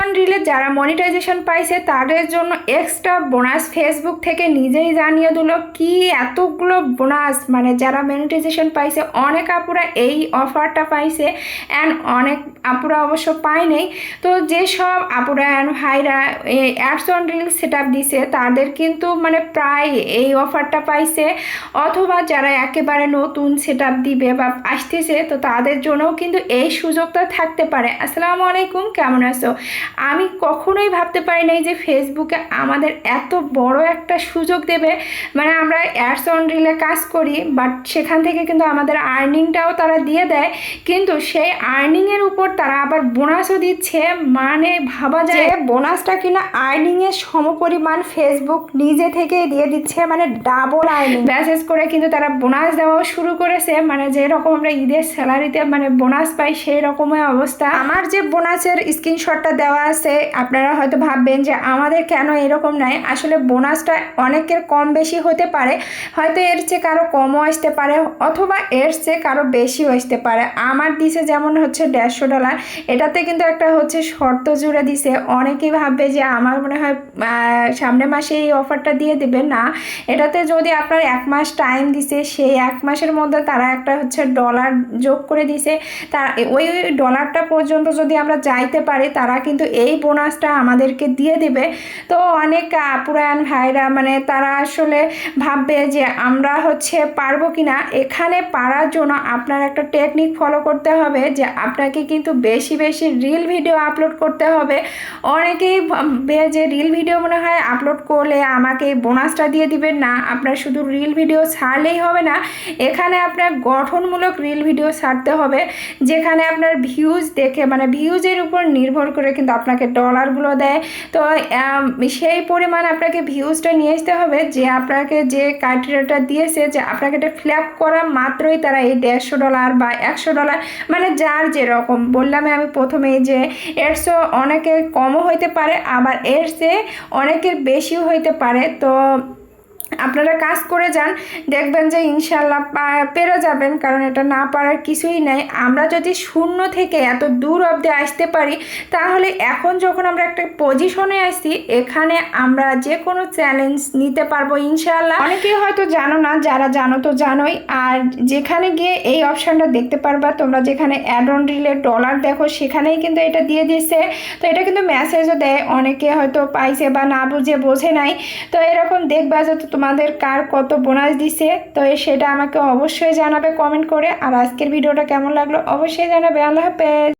On relay যারা monetization পাইছে, তাদের জন্য এক্সট্রা বোনাস ফেসবুক থেকে নিজেই জানিয়ে দিল কি এতগুলো বোনাস মানে যারা মনিটাইজেশন পাইছে, অনেক আপুরা এই অফারটা পাইছে অ্যান্ড অনেক আপুরা অবশ্য পায়নি তো যেসব আপুরা অ্যান্ড ভাইরা ads on reel set up দিছে, তাদের কিন্তু মানে প্রায় এই অফারটা পাইছে। অথবা যারা একেবারে নতুন সেট আপ দিবে বা আসতেছে, তো তাদের জন্যও কিন্তু এই সুযোগটা থাকতে পারে। আসসালামু আলাইকুম, কেমন আছো? আমি কখনোই ভাবতে পারি নাই যে ফেসবুকে আমাদের এত বড় একটা সুযোগ দেবে। মানে আমরা অ্যাডস অন রিলে কাজ করি বাট সেখান থেকে কিন্তু আমাদের আর্নিংটাও তারা দিয়ে দেয়। কিন্তু সেই আর্নিংয়ের উপর তারা আবার বোনাসও দিচ্ছে। মানে ভাবা যায় বোনাসটা কিনা আর্নিংয়ের সমপরিমাণ ফেসবুক নিজে থেকেই দিয়ে দিচ্ছে মানে ডাবল আর্নিং মেসেজ করে কিন্তু তারা বোনাস দেওয়াও শুরু করেছে। মানে যেরকম আমরা ঈদের স্যালারিতে মানে বোনাস পাই সেই রকমের অবস্থা। আমার যে বোনাসের স্ক্রিনশটটা দেওয়া আছে আপনারা হয়তো ভাববেন যে আমাদের কেন এরকম নাই? আসলে বোনাসটা অনেকের কম বেশি হতে পারে হয়তো এর চেয়ে কারও কমও আসতে পারে অথবা এর চেয়ে কারও বেশিও আসতে পারে। আমার দিছে যেমন হচ্ছে দেড়শো ডলার এটাতে কিন্তু একটা হচ্ছে শর্ত জুড়ে দিছে। অনেকেই ভাববে যে আমার মনে হয় আহ, সামনের মাসে এই অফারটা দিয়ে দেবে। না এটাতে যদি আপনার এক মাস টাইম দিছে সেই এক মাসের মধ্যে তারা একটা হচ্ছে ডলার যোগ করে দিছে। তা ওই ডলারটা পর্যন্ত যদি আমরা যাইতে পারি তারা কিন্তু এই বোনাসটা আমাদেরকে দিয়ে দেবে। তো অনেক আপুরায়ন ভাইরা মানে তারা আসলে ভাববে যে আমরা হচ্ছে পারব কি না এখানে পারার জন্য আপনার একটা টেকনিক ফলো করতে হবে যে আপনাকে কিন্তু বেশি বেশি রিল ভিডিও আপলোড করতে হবে। অনেকেই যে রিল ভিডিও মনে হয় আপলোড করলে আমাকে বোনাসটা দিয়ে দিবেন না। আপনার শুধু রিল ভিডিও ছাড়লেই হবে না। এখানে আপনার গঠনমূলক রিল ভিডিও ছাড়তে হবে। যেখানে আপনার ভিউজ দেখে মানে ভিউজের উপর নির্ভর করে কিন্তু আপনাকে ডলারগুলো দেয়। তো সেই পরিমাণ আপনাকে ভিউজটা নিয়ে আসতে হবে যে আপনাকে যে ক্রাইটেরিয়াটা দিয়েছে যে আপনাকে এটা ফিল আপ করা মাত্রই তারা এই দেড়শো ডলার বা একশো ডলার মানে যার যেরকম। বললাম আমি প্রথমেই যে এরশো অনেকে কমও হইতে পারে, আবার এর অনেকের বেশিও হইতে পারে। তো আপনারা কাজ করে যান, দেখবেন যে ইনশাল্লাহ পেরে যাবেন, কারণ এটা না পারার কিছুই নাই। আমরা যদি শূন্য থেকে এত দূর অবধি আসতে পারি, তাহলে এখন যখন আমরা একটা পজিশনে আসছি এখানে আমরা যে কোনো চ্যালেঞ্জ নিতে পারব ইনশাল্লাহ অনেকেই হয়তো জানো না, যারা জানো তো জানোই। আর যেখানে গিয়ে এই অপশানটা দেখতে পারবা, তোমরা যেখানে অ্যাড অন রিলে ডলার দেখো, সেখানেই কিন্তু এটা দিয়ে দিচ্ছে তো এটা কিন্তু মেসেজও দেয়, অনেকে হয়তো পাইছে বা না বুঝে, বোঝে নাই। তো এরকম দেখবা যে তো তোমাদের কার কত বোনাস দিছে, তো সেটা আমাকে অবশ্যই জানাবে কমেন্ট করে। আর আজকের ভিডিওটা কেমন লাগল অবশ্যই জানাবে। আল্লাহ হাফেজ।